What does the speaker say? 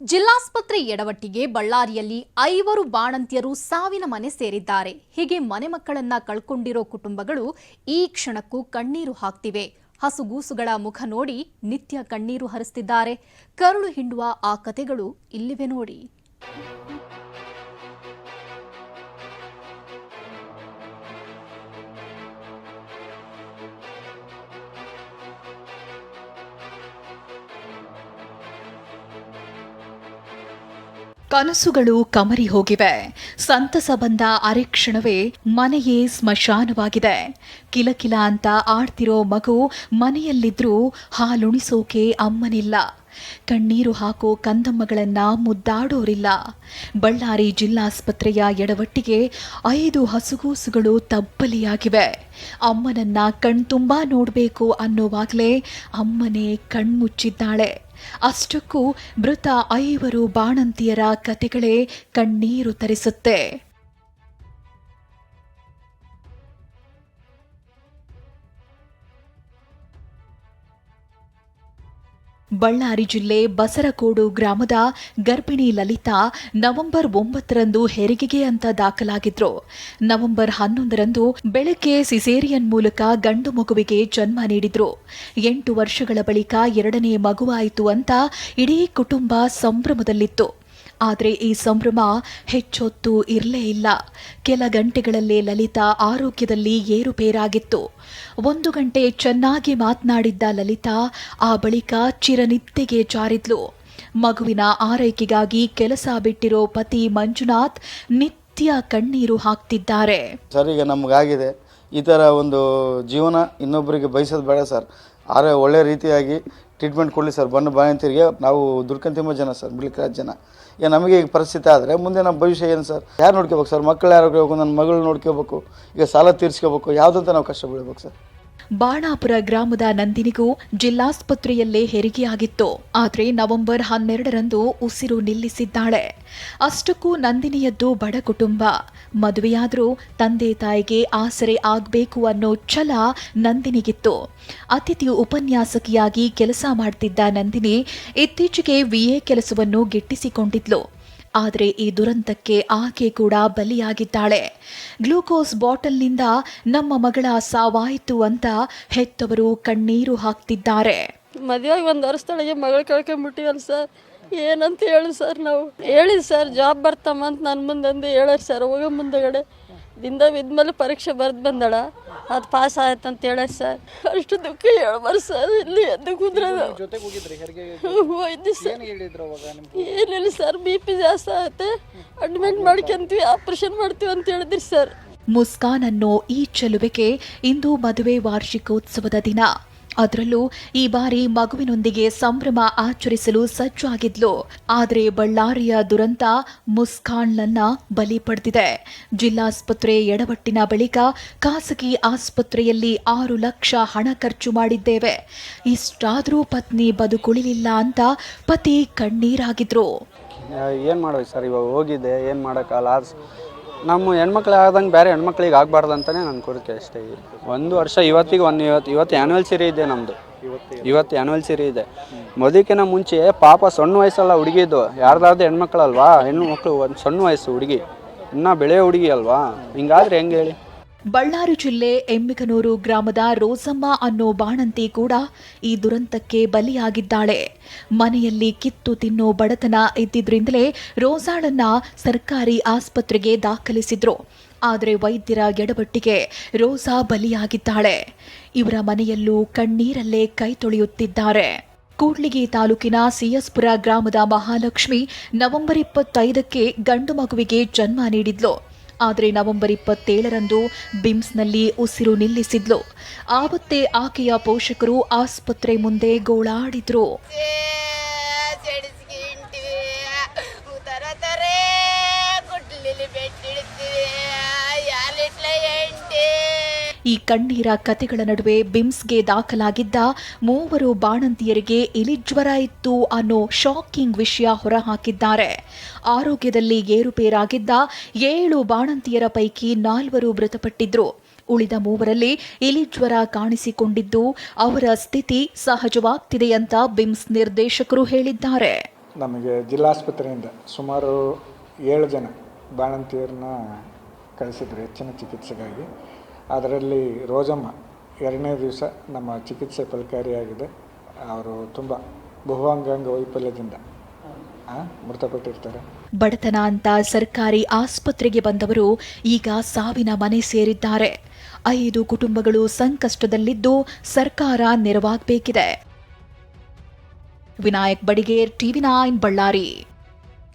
ಜಿಲ್ಲಾಸ್ಪತ್ರೆ ಎಡವಟ್ಟಿಗೆ ಬಳ್ಳಾರಿಯಲ್ಲಿ ಐವರು ಬಾಣಂತಿಯರು ಸಾವಿನ ಮನೆ ಸೇರಿದ್ದಾರೆ. ಹೀಗೆ ಮನೆ ಮಕ್ಕಳನ್ನ ಕಳ್ಕೊಂಡಿರೋ ಕುಟುಂಬಗಳು ಈ ಕ್ಷಣಕ್ಕೂ ಕಣ್ಣೀರು ಹಾಕ್ತಿವೆ. ಹಸುಗೂಸುಗಳ ಮುಖ ನೋಡಿ ನಿತ್ಯ ಕಣ್ಣೀರು ಹರಿಸ್ತಿದ್ದಾರೆ. ಕರುಳು ಹಿಂಡುವ ಆ ಕತೆಗಳು ಇಲ್ಲಿವೆ ನೋಡಿ. ಕನಸುಗಳು ಕಮರಿ ಹೋಗಿವೆ. ಸಂತಸ ಬಂದ ಅರೆಕ್ಷಣವೇ ಮನೆಯೇ ಸ್ಮಶಾನವಾಗಿದೆ. ಕಿಲಕಿಲ ಅಂತ ಆಡ್ತಿರೋ ಮಗು ಮನೆಯಲ್ಲಿದ್ರೂ ಹಾಲುಣಿಸೋಕೆ ಅಮ್ಮನಿಲ್ಲ. ಕಣ್ಣೀರು ಹಾಕೋ ಕಂದಮ್ಮಗಳನ್ನ ಮುದ್ದಾಡೋರಿಲ್ಲ. ಬಳ್ಳಾರಿ ಜಿಲ್ಲಾಸ್ಪತ್ರೆಯ ಎಡವಟ್ಟಿಗೆ ಐದು ಹಸುಗೂಸುಗಳು ತಬ್ಬಲಿಯಾಗಿವೆ. ಅಮ್ಮನನ್ನ ಕಣ್ತುಂಬಾ ನೋಡಬೇಕು ಅನ್ನೋವಾಗಲೇ ಅಮ್ಮನೇ ಕಣ್ಮುಚ್ಚಿದ್ದಾಳೆ. ಅಷ್ಟಕ್ಕೂ ಮೃತ ಐವರು ಬಾಣಂತಿಯರ ಕತೆಗಳೇ ಕಣ್ಣೀರು ತರಿಸುತ್ತೆ. ಬಳ್ಳಾರಿ ಜಿಲ್ಲೆ ಬಸರಕೋಡು ಗ್ರಾಮದ ಗರ್ಭಿಣಿ ಲಲಿತಾ ನವೆಂಬರ್ ಒಂಬತ್ತರಂದು ಹೆರಿಗೆಗೆ ಅಂತ ದಾಖಲಾಗಿದ್ರು. ನವೆಂಬರ್ ಹನ್ನೊಂದರಂದು ಬೆಳಗ್ಗೆ ಸಿಸೇರಿಯನ್ ಮೂಲಕ ಗಂಡು ಮಗುವಿಗೆ ಜನ್ಮ ನೀಡಿದ್ರು. ಎಂಟು ವರ್ಷಗಳ ಬಳಿಕ ಎರಡನೇ ಮಗುವಾಯಿತು ಅಂತ ಇಡೀ ಕುಟುಂಬ ಸಂಭ್ರಮದಲ್ಲಿತ್ತು. ಆದರೆ ಈ ಸಂಭ್ರಮ ಹೆಚ್ಚೊತ್ತು ಇರಲೇ ಇಲ್ಲ. ಕೆಲ ಗಂಟೆಗಳಲ್ಲೇ ಲಲಿತಾ ಆರೋಗ್ಯದಲ್ಲಿ ಏರುಪೇರಾಗಿತ್ತು. ಒಂದು ಗಂಟೆ ಚೆನ್ನಾಗಿ ಮಾತನಾಡಿದ್ದ ಲಲಿತಾ ಆ ಬಳಿಕ ಚಿರನಿದ್ದೆಗೆ ಜಾರಿದ್ಲು. ಮಗುವಿನ ಆರೈಕೆಗಾಗಿ ಕೆಲಸ ಬಿಟ್ಟಿರೋ ಪತಿ ಮಂಜುನಾಥ್ ನಿತ್ಯ ಕಣ್ಣೀರು ಹಾಕ್ತಿದ್ದಾರೆ. ಸರ್, ಈಗ ನಮಗಾಗಿದೆ. ಈ ಥರ ಒಂದು ಜೀವನ ಇನ್ನೊಬ್ಬರಿಗೆ ಬಯಸೋದು ಬೇಡ ಸರ್. ಆದರೆ ಒಳ್ಳೆ ರೀತಿಯಾಗಿ ಟ್ರೀಟ್ಮೆಂಟ್ ಕೊಡಲಿ ಸರ್. ಬಂದು ಬಾಯಂತಿರಿಗೆ ನಾವು ದುಡ್ಕೊಂತಿಂಬ ಜನ ಸರ್ ಮಿಡ್ಲ್ ಜನ. ಈಗ ನಮಗೆ ಈಗ ಪರಿಸ್ಥಿತಿ ಆದರೆ ಮುಂದೆ ನಮ್ಮ ಭವಿಷ್ಯ ಏನು ಸರ್? ಯಾರು ನೋಡ್ಕೋಬೇಕು ಸರ್? ಮಕ್ಕಳು ಯಾರು ನೋಡ್ಕೋಬೇಕು ನನ್ನ ಮಗಳು ನೋಡ್ಕೋಬೇಕು, ಈಗ ಸಾಲ ತೀರಿಸ್ಕೋಬೇಕು, ಯಾವುದಂತ ನಾವು ಕಷ್ಟ ಬೀಳ್ಬೇಕು ಸರ್. ಬಾಣಾಪುರ ಗ್ರಾಮದ ನಂದಿನಿಗೂ ಜಿಲ್ಲಾಸ್ಪತ್ರೆಯಲ್ಲೇ ಹೆರಿಗೆಯಾಗಿತ್ತು. ಆದರೆ ನವೆಂಬರ್ ಹನ್ನೆರಡರಂದು ಉಸಿರು ನಿಲ್ಲಿಸಿದ್ದಾಳೆ. ಅಷ್ಟಕ್ಕೂ ನಂದಿನಿಯದ್ದು ಬಡ ಕುಟುಂಬ. ಮದುವೆಯಾದರೂ ತಂದೆ ತಾಯಿಗೆ ಆಸರೆ ಆಗಬೇಕು ಅನ್ನೋ ಛಲ ನಂದಿನಿಗಿತ್ತು. ಅತಿಥಿ ಉಪನ್ಯಾಸಕಿಯಾಗಿ ಕೆಲಸ ಮಾಡ್ತಿದ್ದ ನಂದಿನಿ ಇತ್ತೀಚೆಗೆ ವಿಎ ಕೆಲಸವನ್ನು ಗಿಟ್ಟಿಸಿಕೊಂಡಿದ್ಲು. ಆದರೆ ಈ ದುರಂತಕ್ಕೆ ಆಕೆ ಕೂಡ ಬಲಿಯಾಗಿದ್ದಾಳೆ. ಗ್ಲೂಕೋಸ್ ಬಾಟಲ್ನಿಂದ ನಮ್ಮ ಮಗಳ ಸಾವಾಯಿತು ಅಂತ ಹೆತ್ತವರು ಕಣ್ಣೀರು ಹಾಕ್ತಿದ್ದಾರೆ. ಮದುವೆಗೆ ಒಂದು ವರ್ಷದೊಳಗೆ ಮಗಳು ಕಳ್ಕೊಂಡ್ಬಿಟ್ಟಿವಲ್ಲ ಸರ್. ಏನಂತ ಹೇಳಿ ಸರ್ ನಾವು? ಹೇಳಿ ಸರ್ ಜಾಬ್ ಬರ್ತಮ್ಮ ಅಂತ ನನ್ನ ಮುಂದೆ ಹೇಳಾರ ಸರ್. ಹೋಗೋ ಮುಂದೆಗಡೆ. ದಿಂದ ಬಿದ್ಮೇಲೆ ಪರೀಕ್ಷೆ ಬರೆದು ಬಂದಳ. ಅದು ಪಾಸ್ ಆಯ್ತು ಅಂತ ಹೇಳ ಸರ್ ಅಷ್ಟು ದುಃಖ ಹೇಳ್ಬಾರ್ದು ಸರ್ ಇಲ್ಲಿ ಎದ್ದು ಕುಂದ್ರದ ಸರ್ ಏನಿಲ್ಲ ಸರ್ ಬಿ ಪಿ ಜಾಸ್ತಿ ಆಯ್ತು ಅಡ್ಮಿಟ್ ಮಾಡ್ಕೊಂತೀವಿ ಆಪ್ರೇಷನ್ ಮಾಡ್ತೀವಿ ಅಂತ ಹೇಳಿದ್ರಿ ಸರ್ ಮುಸ್ಕಾನ್ ಅನ್ನೋ ಈ ಚೆಲುವಿಕೆ ಇಂದು ಮದುವೆ ವಾರ್ಷಿಕೋತ್ಸವದ ದಿನ. ಅದರಲ್ಲೂ ಈ ಬಾರಿ ಮಗುವಿನೊಂದಿಗೆ ಸಂಭ್ರಮ ಆಚರಿಸಲು ಸಜ್ಜಾಗಿದ್ಲು. ಆದರೆ ಬಳ್ಳಾರಿಯ ದುರಂತ ಮುಸ್ಕಾನ್ಲನ್ನ ಬಲಿ ಪಡೆದಿದೆ. ಜಿಲ್ಲಾಸ್ಪತ್ರೆ ಎಡವಟ್ಟಿನ ಬಳಿಕ ಖಾಸಗಿ ಆಸ್ಪತ್ರೆಯಲ್ಲಿ ಆರು ಲಕ್ಷ ಹಣ ಖರ್ಚು ಮಾಡಿದ್ದೇವೆ. ಇಷ್ಟಾದರೂ ಪತ್ನಿ ಬದುಕುಳಿಲಿಲ್ಲ ಅಂತ ಪತಿ ಕಣ್ಣೀರಾಗಿದ್ರು. ಏನು ಮಾಡ್ಬೇಕು ಸರ್? ಇವಾಗ ಹೋಗಿದ್ದೆ ಏನು ಮಾಡೋಕ್ಕಲ್ಲ ನಮ್ಮ ಹೆಣ್ಮಕ್ಳು ಆದಂಗೆ ಬೇರೆ ಹೆಣ್ಮಕ್ಳಿಗೆ ಆಗಬಾರ್ದು ಅಂತಲೇ ನನ್ನ ಕೋರಿಕೆ ಅಷ್ಟೇ. ಒಂದು ವರ್ಷ ಇವತ್ತಿಗೆ ಒಂದು ಇವತ್ತು ಇವತ್ತು ಆ್ಯನ್ವಲ್ಸರಿ ಇದೆ ನಮ್ಮದು ಇವತ್ತು ಆ್ಯನ್ವಲ್ಸರಿ ಇದೆ. ಮದುವೆಕಿನ ಮುಂಚೆ ಪಾಪ ಸಣ್ಣ ವಯಸ್ಸಲ್ಲ ಹುಡುಗಿದು ಯಾರ್ದಾರ್ದು ಹೆಣ್ಮಕ್ಳಲ್ವಾ? ಹೆಣ್ಣು ಮಕ್ಕಳು ಒಂದು ಸಣ್ಣ ವಯಸ್ಸು ಹುಡುಗಿ. ಇನ್ನೂ ಬೆಳೆಯೋ ಹುಡುಗಿ ಅಲ್ವಾ? ಹಿಂಗಾದ್ರೆ ಹೆಂಗೆ ಹೇಳಿ? ಬಳ್ಳಾರಿ ಜಿಲ್ಲೆ ಎಮ್ಮಿಗನೂರು ಗ್ರಾಮದ ರೋಸಮ್ಮ ಅನ್ನೋ ಬಾಣಂತಿ ಕೂಡ ಈ ದುರಂತಕ್ಕೆ ಬಲಿಯಾಗಿದ್ದಾಳೆ. ಮನೆಯಲ್ಲಿ ಕಿತ್ತು ತಿನ್ನೋ ಬಡತನ ಇದ್ದಿದ್ರಿಂದಲೇ ರೋಸಾಳನ್ನ ಸರ್ಕಾರಿ ಆಸ್ಪತ್ರೆಗೆ ದಾಖಲಿಸಿದ್ರು. ಆದರೆ ವೈದ್ಯರ ಎಡವಟ್ಟಿಗೆ ರೋಸಾ ಬಲಿಯಾಗಿದ್ದಾಳೆ. ಇವರ ಮನೆಯಲ್ಲೂ ಕಣ್ಣೀರಲ್ಲೇ ಕೈ ತೊಳೆಯುತ್ತಿದ್ದಾರೆ. ಕೂಡ್ಲಿಗಿ ತಾಲೂಕಿನ ಸಿಎಸ್ಪುರ ಗ್ರಾಮದ ಮಹಾಲಕ್ಷ್ಮಿ ನವೆಂಬರ್ ಇಪ್ಪತ್ತೈದಕ್ಕೆ ಗಂಡು ಮಗುವಿಗೆ ಜನ್ಮ ನೀಡಿದ್ಲು. ಆದರೆ ನವೆಂಬರ್ ಇಪ್ಪತ್ತೇಳರಂದು ಬಿಮ್ಸ್ನಲ್ಲಿ ಉಸಿರು ನಿಲ್ಲಿಸಿದ್ಲು. ಆವತ್ತೇ ಆಕೆಯ ಪೋಷಕರು ಆಸ್ಪತ್ರೆ ಮುಂದೆ ಗೋಳಾಡಿದ್ರು. ಈ ಕಣ್ಣೀರ ಕತೆಗಳ ನಡುವೆ ಬಿಮ್ಸ್ಗೆ ದಾಖಲಾಗಿದ್ದ ಮೂವರು ಬಾಣಂತಿಯರಿಗೆ ಇಲಿಜ್ವರ ಇತ್ತು ಅನ್ನೋ ಶಾಕಿಂಗ್ ವಿಷಯ ಹೊರಹಾಕಿದ್ದಾರೆ. ಆರೋಗ್ಯದಲ್ಲಿ ಏರುಪೇರಾಗಿದ್ದ ಏಳು ಬಾಣಂತಿಯರ ಪೈಕಿ ನಾಲ್ವರು ಮೃತಪಟ್ಟಿದ್ರು. ಉಳಿದ ಮೂವರಲ್ಲಿ ಇಲಿಜ್ವರ ಕಾಣಿಸಿಕೊಂಡಿದ್ದು ಅವರ ಸ್ಥಿತಿ ಸಹಜವಾಗ್ತಿದೆ ಅಂತ ಬಿಮ್ಸ್ ನಿರ್ದೇಶಕರು ಹೇಳಿದ್ದಾರೆ. ನಮಗೆ ಜಿಲ್ಲಾಸ್ಪತ್ರೆಯಿಂದ ಸುಮಾರು ಏಳು ಜನ ಬಾಣಂತಿಯರನ್ನ ಕಳಿಸಿದ್ರು ಹೆಚ್ಚಿನ ಚಿಕಿತ್ಸೆಗಾಗಿ. ಅದರಲ್ಲಿ ರೋಜಮ್ಮ ಎರಡನೇ ದಿವಸ ನಮ್ಮ ಚಿಕಿತ್ಸೆ ಫಲಕಾರಿಯಾಗಿದೆ. ಅವರು ತುಂಬ ಬಹುಅಂಗಾಂಗ ವೈಫಲ್ಯದಿಂದ ಮೃತಪಟ್ಟಿರ್ತಾರೆ. ಬಡತನ ಅಂತ ಸರ್ಕಾರಿ ಆಸ್ಪತ್ರೆಗೆ ಬಂದವರು ಈಗ ಸಾವಿನ ಮನೆ ಸೇರಿದ್ದಾರೆ. ಐದು ಕುಟುಂಬಗಳು ಸಂಕಷ್ಟದಲ್ಲಿದ್ದು ಸರ್ಕಾರ ನೆರವಾಗಬೇಕಿದೆ. Vinayak Badiger, TV nine, Ballari.